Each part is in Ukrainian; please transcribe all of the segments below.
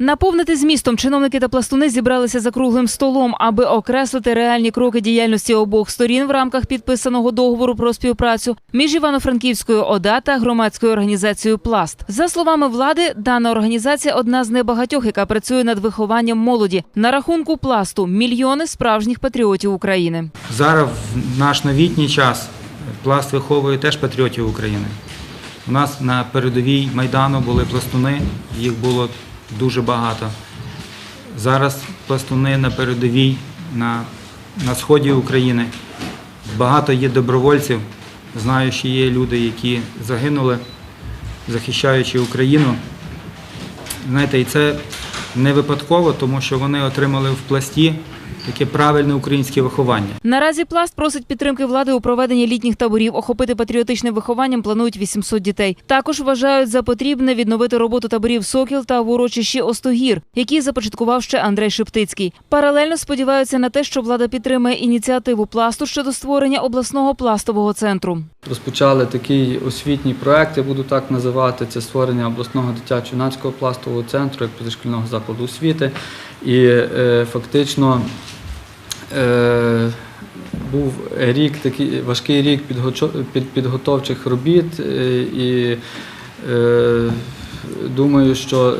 Наповнити змістом чиновники та пластуни зібралися за круглим столом, аби окреслити реальні кроки діяльності обох сторін в рамках підписаного договору про співпрацю між Івано-Франківською ОДА та громадською організацією Пласт. За словами влади, дана організація одна з небагатьох, яка працює над вихованням молоді. На рахунку пласту мільйони справжніх патріотів України. Зараз в наш новітній час пласт виховує теж патріотів України. У нас на передовій Майдану були пластуни, їх було дуже багато. Зараз пластуни на передовій на, на сході України. Багато є добровольців. Знаю, що є люди, які загинули, захищаючи Україну. Знаєте, і це не випадково, тому що вони отримали в пласті таке правильне українське виховання. Наразі пласт просить підтримки влади у проведенні літніх таборів. Охопити патріотичним вихованням планують 800 дітей. Також вважають за потрібне відновити роботу таборів Сокіл та в урочищі Остогір, які започаткував ще Андрей Шептицький. Паралельно сподіваються на те, що влада підтримає ініціативу пласту щодо створення обласного пластового центру. Розпочали такий освітній проект, я буду так називати. Це створення обласного дитячо-юнацького пластового центру як позашкільного закладу освіти. І е, фактично був рік такий важкий рік підготовчих робіт. е, і е, думаю, що е,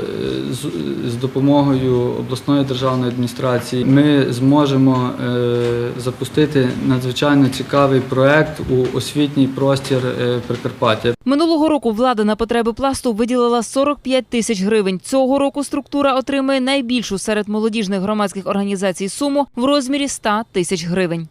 з, допомогою обласної державної адміністрації ми зможемо е, запустити надзвичайно цікавий проект у освітній простір е, Прикарпаття. Минулого року влада на потреби пласту виділила 45 тисяч гривень. Цього року структура отримає найбільшу серед молодіжних громадських організацій суму в розмірі 100 тисяч гривень.